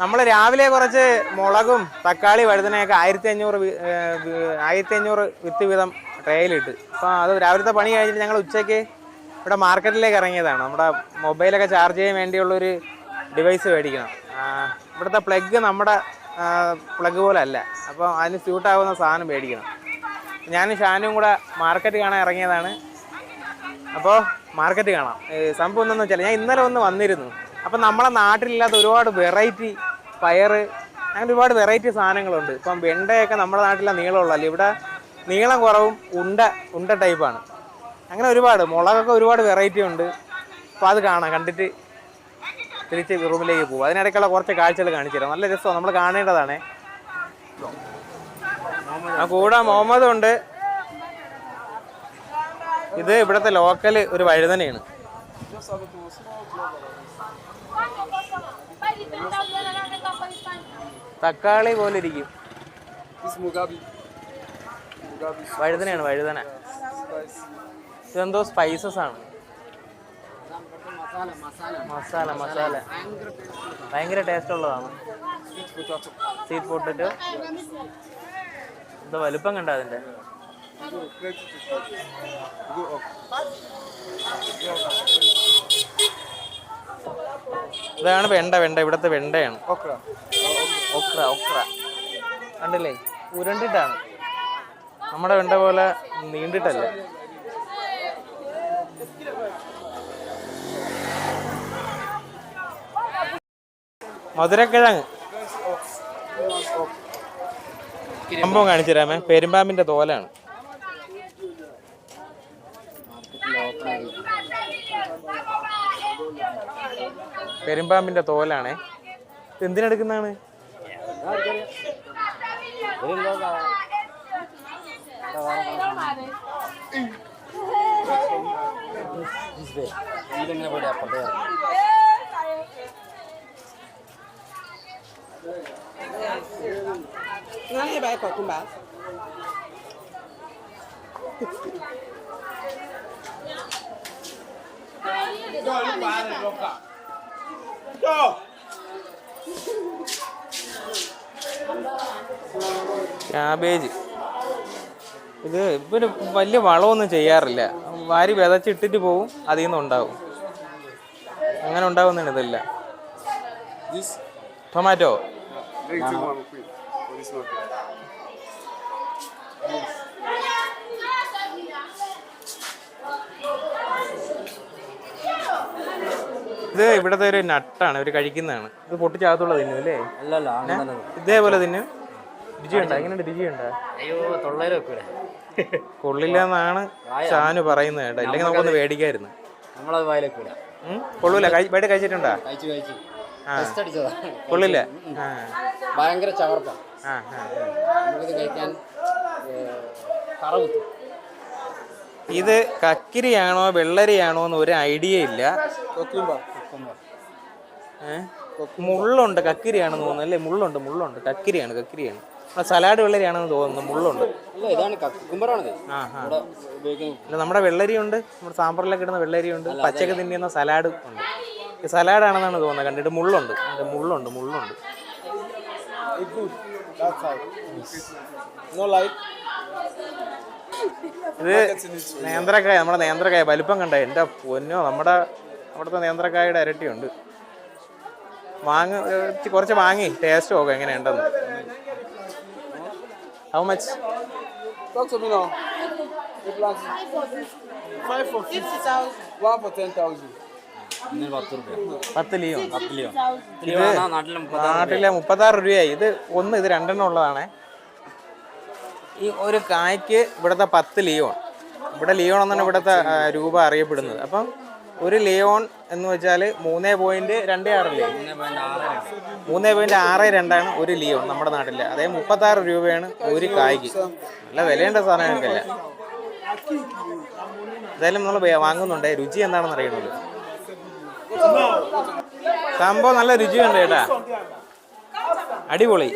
നമ്മൾ രാവിലെ കുറച്ച് മുളകും തക്കാളി വഴുതനയൊക്കെ ആയിരത്തി അഞ്ഞൂറ് ആയിരത്തി അഞ്ഞൂറ് വിത്ത് വീതം ട്രേയിലിട്ട് അപ്പോൾ അത് രാവിലത്തെ പണി കഴിഞ്ഞിട്ട് ഞങ്ങൾ ഉച്ചയ്ക്ക് ഇവിടെ മാർക്കറ്റിലേക്ക് ഇറങ്ങിയതാണ്. നമ്മുടെ മൊബൈലൊക്കെ ചാർജ് ചെയ്യാൻ വേണ്ടിയുള്ളൊരു ഡിവൈസ് മേടിക്കണം. ഇവിടുത്തെ പ്ലഗ് നമ്മുടെ പ്ലഗ് പോലെ അല്ല അപ്പോൾ അതിന് സ്യൂട്ടാവുന്ന സാധനം മേടിക്കണം. ഞാനും ഷാനും കൂടെ മാർക്കറ്റ് കാണാൻ ഇറങ്ങിയതാണ്. അപ്പോൾ മാർക്കറ്റ് കാണാം. സംഭവം എന്താണെന്ന് വെച്ചാൽ ഞാൻ ഇന്നലെ ഒന്ന് വന്നിരുന്നു. അപ്പം നമ്മളെ നാട്ടിലില്ലാത്ത ഒരുപാട് വെറൈറ്റി പയറ് അങ്ങനെ ഒരുപാട് വെറൈറ്റി സാധനങ്ങളുണ്ട്. ഇപ്പം വെണ്ടയൊക്കെ നമ്മുടെ നാട്ടിലെ നീളമുള്ളല്ലോ ഇവിടെ നീളം കുറവും ഉണ്ട ഉണ്ട ടൈപ്പാണ് അങ്ങനെ ഒരുപാട് മുളകൊക്കെ ഒരുപാട് വെറൈറ്റി ഉണ്ട്. അപ്പോൾ അത് കാണാം കണ്ടിട്ട് തിരിച്ച് റൂമിലേക്ക് പോകും അതിനിടയ്ക്കുള്ള കുറച്ച് കാഴ്ചകൾ കാണിച്ചു തരാം. നല്ല രസമാണ് നമ്മൾ കാണേണ്ടതാണ്. ആ കൂടെ മുഹമ്മദ് ഉണ്ട്. ഇത് ഇവിടുത്തെ ലോക്കൽ ഒരു വഴുതനയാണ്. തക്കാളി പോലെ ഇരിക്കും വഴുതനയാണ് വഴുതന. ഇതെന്തോ സ്പൈസസ് ആണ്. മസാല മസാല. ഭയങ്കര ടേസ്റ്റ് ഉള്ളതാണ്. സീറ്റ് പൊട്ടിട്ട് എന്താ വലുപ്പം കണ്ട അതിന്റെ. ഇതാണ് വെണ്ട വെണ്ട. ഇവിടുത്തെ വെണ്ടയാണ്. Okra. ഒക്ര ഒക്ര. കണ്ടില്ലേ? ഉരുണ്ടിട്ടാണ്. നമ്മുടെ വെണ്ട പോലെ നീണ്ടിട്ടല്ല? മധുരക്കിഴങ്ങ്. സംഭവം കാണിച്ചു തരാമേ. പെരുമ്പാമ്പിന്റെ തോലാണ്. പെരുമ്പാമ്പിന്റെ തോലാണേ. Nanti baik kok kumbang. Yo, cabbage. ഇത് ഇവർ വലിയ വളമൊന്നും ചെയ്യാറില്ല. വാരി വിതച്ചിട്ടിട്ട് പോവും അതിൽ നിന്ന് ഉണ്ടാവും. അങ്ങനെ ഉണ്ടാവുന്നതാണ് ഇതല്ല. ടൊമാറ്റോ. ഇത് ഇവിടത്തെ ഒരു നട്ടാണ് ഇവർ കഴിക്കുന്നതാണ്. ഇത് പൊട്ടിച്ചകത്തുള്ള തിന്നു അല്ലേ? അല്ലല്ല ഇതേപോലെ തിന്നും. രുചിയുണ്ടോ എങ്ങനെയുണ്ട്? രുചിയുണ്ടോ അയ്യോ തൊള്ളേര് വെക്കൂടെ കൊള്ളില്ല എന്നാണ് ഷാനു പറയുന്നത് കേട്ടോ. ഇല്ലെങ്കിൽ നമുക്കൊന്ന് മേടിക്കായിരുന്നു. നമ്മളത് വായിലെക്കൂല ഉം? കൊള്ളൂല? ബേട്ട് കഴിച്ചിട്ടുണ്ടോ? കൊള്ളില്ല? ആ. ഭയങ്കര ചവർപ്പ. ഇത് കക്കിരിയാണോ വെള്ളരിയാണോ എന്ന് ഒരു ഐഡിയ ഇല്ല? മുള്ളുണ്ട് കക്കിരിയാണെന്ന് തോന്നുന്നു. അല്ലേ? മുള്ളുണ്ട് മുള്ളുണ്ട്. കക്കിരിയാണ് കക്കിരിയാണ്. സലാഡ് വെള്ളരിയാണെന്ന് തോന്നുന്നു മുള്ളുണ്ട്. നമ്മുടെ വെള്ളരിയുണ്ട് നമ്മുടെ സാമ്പാറിലൊക്കെ ഇടുന്ന വെള്ളരിയുണ്ട് പച്ചക്ക് തിന്നുന്ന സലാഡ് ഉണ്ട്. സലാഡ് സലാഡാണെന്നാണ് തോന്നുന്നത് കണ്ടിട്ട് മുള്ളുണ്ട്. മുള്ളുണ്ട് മുള്ളുണ്ട്. ഇത് നേന്ത്രക്കായ നമ്മുടെ നേന്ത്രക്കായ വലിപ്പം കണ്ട എന്റെ പൊന്നോ നമ്മുടെ അവിടുത്തെ നേന്ത്രക്കായുടെ ഇരട്ടിയുണ്ട് വാങ്ങ ഏഹ് കുറച്ച് വാങ്ങി ടേസ്റ്റ് നോക്കാം എങ്ങനെയുണ്ടെന്ന്. How much? Talk to me now. The plants. Five for fifty thousand. One for ten thousand. പത്ത് ലിയോ നാട്ടിലെ മുപ്പത്താറ് രൂപയായി ഇത് ഒന്ന് ഇത് രണ്ടെണ്ണം ഉള്ളതാണേ ഈ ഒരു കായ്ക്ക് ഇവിടുത്തെ പത്ത് ലിയോ ഇവിടെ ലിയോൺ എന്നാണ് ഇവിടുത്തെ രൂപ അറിയപ്പെടുന്നത് അപ്പം ഒരു ലിയോൺ എന്ന് വെച്ചാൽ മൂന്നേ പോയിന്റ് രണ്ട് ആറല്ലേ മൂന്ന് പോയിന്റ് ആറ് ആറ് രണ്ടാണ് ഒരു ലിയോൺ നമ്മുടെ നാട്ടിലെ. അതേ മുപ്പത്താറ് രൂപയാണ് ഒരു കായ്ക്ക്. നല്ല വിലയേണ്ട സാധനങ്ങൾക്കല്ല എന്തായാലും നമ്മൾ വാങ്ങുന്നുണ്ട്. രുചി എന്താണെന്ന് അറിയണമല്ലോ. സംഭവം നല്ല രുചിയുണ്ട് ഏട്ടാ അടിപൊളി.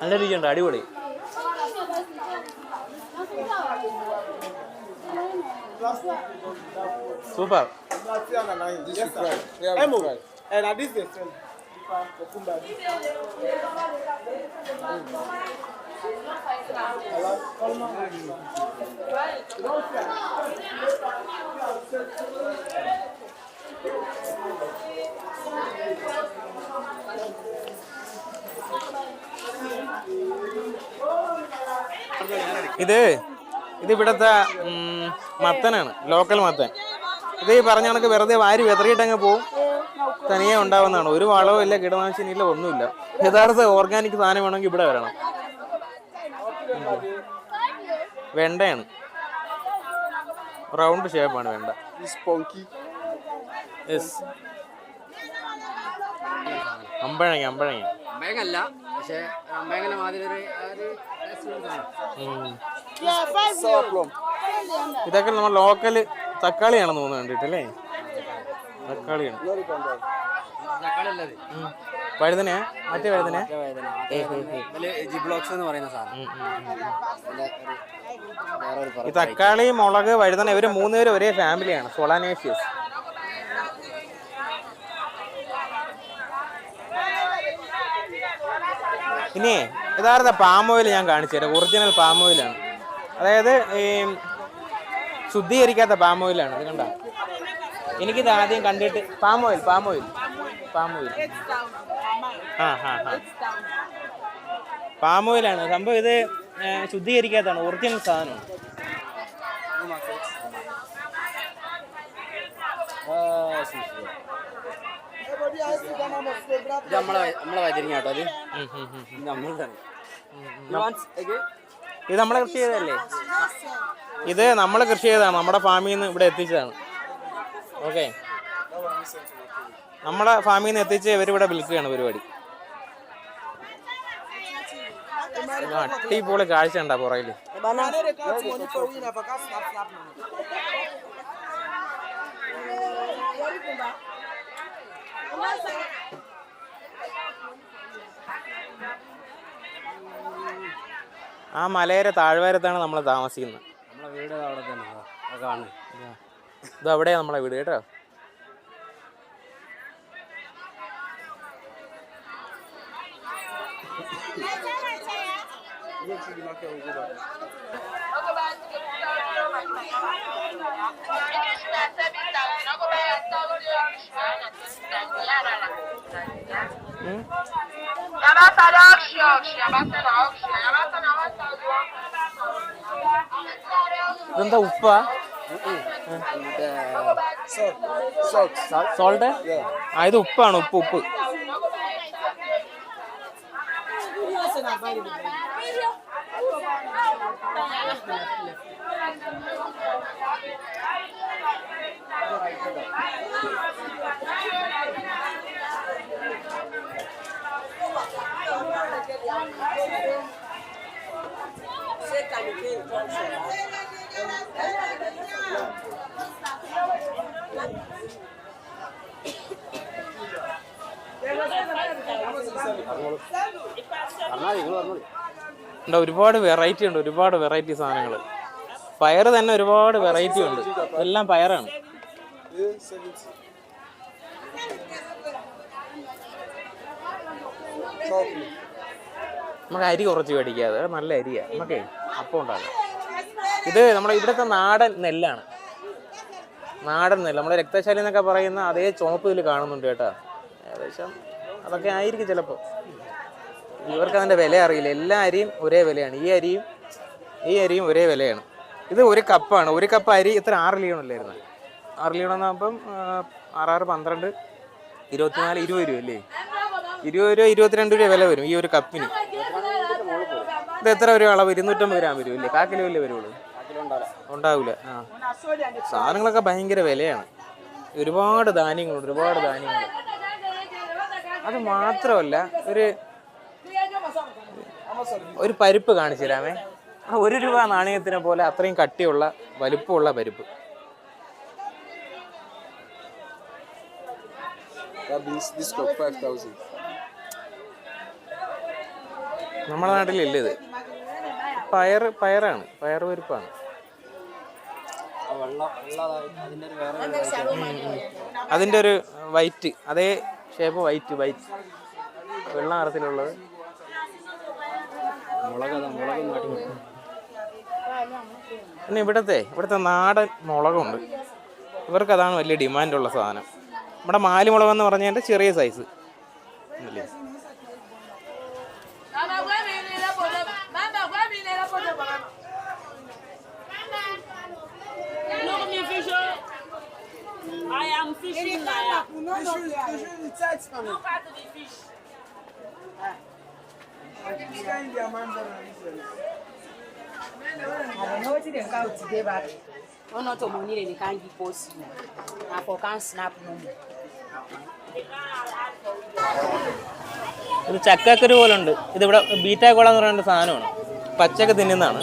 നല്ല രുചിയുണ്ട് അടിപൊളി. last week. Super. Yes, sir. Emo, eh, and eh. இது ഇത് ഇവിടുത്തെ മത്തനാണ് ലോക്കൽ മത്തൻ. ഇത് ഈ പറഞ്ഞ കണക്ക് വെറുതെ വാരി വെതറിയിട്ടങ്ങ് പോവും. തനിയെ ഉണ്ടാവുന്നതാണ്. ഒരു വളവും ഇല്ല കീടനാശിനി ഇല്ല ഒന്നുമില്ല. യഥാർത്ഥ ഓർഗാനിക് സാധനം വേണമെങ്കിൽ ഇവിടെ വരണം. വെണ്ടയാണ്. റൗണ്ട് ഷേപ്പാണ് വെണ്ട. അമ്പഴങ്ങ അമ്പഴങ്ങ. അമ്പേങ്ങല്ല പക്ഷേ അമ്പഴങ്ങനെ മാതിരി ഇതൊക്കെ നമ്മൾ ലോക്കൽ തക്കാളിയാണെന്ന് തോന്നുന്നു കണ്ടിട്ടല്ലേ? തക്കാളിയാണ്. തക്കാളി വഴുതനയാ? മറ്റേ ഈ മുളക് വഴുതന ഇവർ മൂന്നുപേരും ഒരേ ഫാമിലിയാണ് സോളാനേഷ്യസ് ഇനി യഥാർത്ഥ പാമോയിൽ ഓയിൽ ഞാൻ കാണിച്ചു തരാം. ഒറിജിനൽ പാം ഓയിലാണ് അതായത് ഈ ശുദ്ധീകരിക്കാത്ത പാം ഓയിലാണ് ഇത് കണ്ട? എനിക്കിത് ആദ്യം കണ്ടിട്ട് palm oil palm oil palm oil ആ ഹാ ഹാ. പാം ഓയിലാണ് സംഭവം ഇത് ശുദ്ധീകരിക്കാത്തതാണ്. ഒറിജിനൽ സാധനമാണ് നമ്മളെ നമ്മളെ വൈദ്യം കേട്ടോ അത്. നമ്മളുടെ നമ്മൾ You? ഇത് നമ്മളെ കൃഷി ചെയ്തതല്ലേ? ഇത് നമ്മളെ കൃഷി ചെയ്തതാണ്. നമ്മുടെ ഫാമിൽ നിന്ന് ഇവിടെ എത്തിച്ചതാണ്. ഓക്കെ. നമ്മുടെ ഫാമിൽ നിന്ന് എത്തിച്ച് ഇവരിവിടെ വിൽക്കുകയാണ് പരിപാടി. അടിപൊളി കാഴ്ച ഉണ്ടാ പുറകിൽ. Thank they count money for we never can snap snap money. ആ മലയുടെ താഴ്വാരത്താണ് നമ്മൾ താമസിക്കുന്നത്. നമ്മളെ വീട് അവിടെ തന്നെ. കാണുന്നത് ഇത് അവിടെയാണ് നമ്മളെ വീട് കേട്ടോ. ഉം. ഇതെന്താ ഉപ്പാ. സോൾട്ട് ആ ഇത് ഉപ്പാണ് ഉപ്പ് ഉപ്പ് Thank നിങ്ങൾ ഉണ്ട് ഒരുപാട് വെറൈറ്റി ഉണ്ട് ഒരുപാട് വെറൈറ്റി സാധനങ്ങൾ പയർ തന്നെ ഒരുപാട് വെറൈറ്റി ഉണ്ട്. എല്ലാം പയറാണ്. Yeah, 70. Sour plum. നമുക്ക് അരി കുറച്ച് മേടിക്കാതെ നല്ല അരിയാ. നമുക്ക് അപ്പം ഉണ്ടാക്കാം. ഇത് നമ്മുടെ ഇവിടുത്തെ നാടൻ നെല്ലാണ്. നാടൻ നെല്ല്. നമ്മുടെ രക്തശാലി എന്നൊക്കെ പറയുന്ന അതേ ചുമപ്പ് ഇതിൽ കാണുന്നുണ്ട് കേട്ടോ. ഏകദേശം അതൊക്കെ ആയിരിക്കും ചിലപ്പോൾ ഇവർക്ക് അതിന്റെ വില അറിയില്ല. എല്ലാ അരിയും ഒരേ വിലയാണ്. ഈ അരിയും ഈ അരിയും ഒരേ വിലയാണ്. ഇത് ഒരു കപ്പാണ്. ഒരു കപ്പ് അരി ഇത്ര ആറ് ലീണല്ലായിരുന്നു ആറ് ലീണെന്നാകുമ്പം ആറാറ് പന്ത്രണ്ട് ഇരുപത്തിനാല് ഇരുപത് രൂപ അല്ലേ? ഇരുപത് രൂപ ഇരുപത്തിരണ്ട് രൂപ വില വരും ഈ ഒരു കപ്പിന്. ഇത് എത്ര വരും അളവ്? ഇരുന്നൂറ്റമ്പത് ഗ്രാം വരും ഇല്ലേ കാ കിലോ ഇല്ലേ വരുള്ളൂ? ഉണ്ടാവില്ല ആ. സാധനങ്ങളൊക്കെ ഭയങ്കര വിലയാണ്. ഒരുപാട് ധാന്യങ്ങളുണ്ട് ഒരുപാട് ധാന്യങ്ങൾ അത് മാത്രമല്ല ഒരു ഒരു പരിപ്പ് കാണിച്ചു തരാമേ. ആ ഒരു രൂപ നാണയത്തിനെ പോലെ അത്രയും കട്ടിയുള്ള വലുപ്പമുള്ള പരിപ്പ്. That means this cup 5,000. നമ്മുടെ നാട്ടിലില്ല ഇത്. പയർ പയറാണ്. പയർ പരിപ്പാണ്. ആ വെള്ള വെള്ള അതിന്റെ ഒരു വേറെ ഒരു അതിന്റെ ഒരു വൈറ്റ് അതേ ഷേപ്പ് വൈറ്റ് വൈറ്റ് വെള്ള നിറത്തിലുള്ളത് മുളക് അതാ മുളക് നാട്ടിൽ പിന്നെ ഇവിടത്തെ ഇവിടുത്തെ നാടൻ മുളകുണ്ട്. ഇവർക്ക് അതാണ് വലിയ ഡിമാൻഡ് ഉള്ള സാധനം. നമ്മുടെ മാലിമുളക് എന്ന് പറഞ്ഞാൽ ചെറിയ size Ah. not money can give us. for can snap ഒരു ചക്കക്കുരു പോലുണ്ട് ഇത് ഇവിടെ ബീറ്റാക്കോളാന്ന് പറയുന്ന സാധനമാണ് പച്ചക്ക തിന്നുന്നതാണ്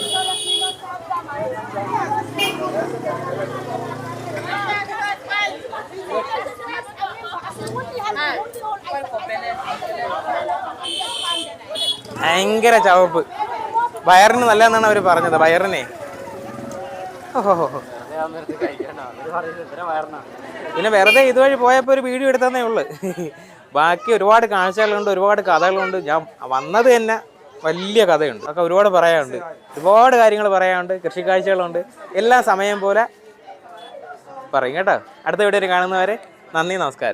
ഭയങ്കര ചവപ്പ്. വയറിന് നല്ലതെന്നാണ് അവർ പറഞ്ഞത് വയറിനെ. പിന്നെ വെറുതെ ഇതുവഴി പോയപ്പോൾ ഒരു വീഡിയോ എടുത്തതേ ഉള്ളു. ബാക്കി ഒരുപാട് കാഴ്ചകളുണ്ട് ഒരുപാട് കഥകളുണ്ട്. ഞാൻ വന്നത് തന്നെ വലിയ കഥയുണ്ട്. ഒക്കെ ഒരുപാട് പറയാനുണ്ട്. ഒരുപാട് കാര്യങ്ങൾ പറയാനുണ്ട് കൃഷി കാഴ്ചകളുണ്ട്. എല്ലാ സമയം പോലെ പറയും കേട്ടോ. അടുത്ത വീഡിയോയിൽ കാണുന്നവരെ നന്ദി നമസ്കാരം.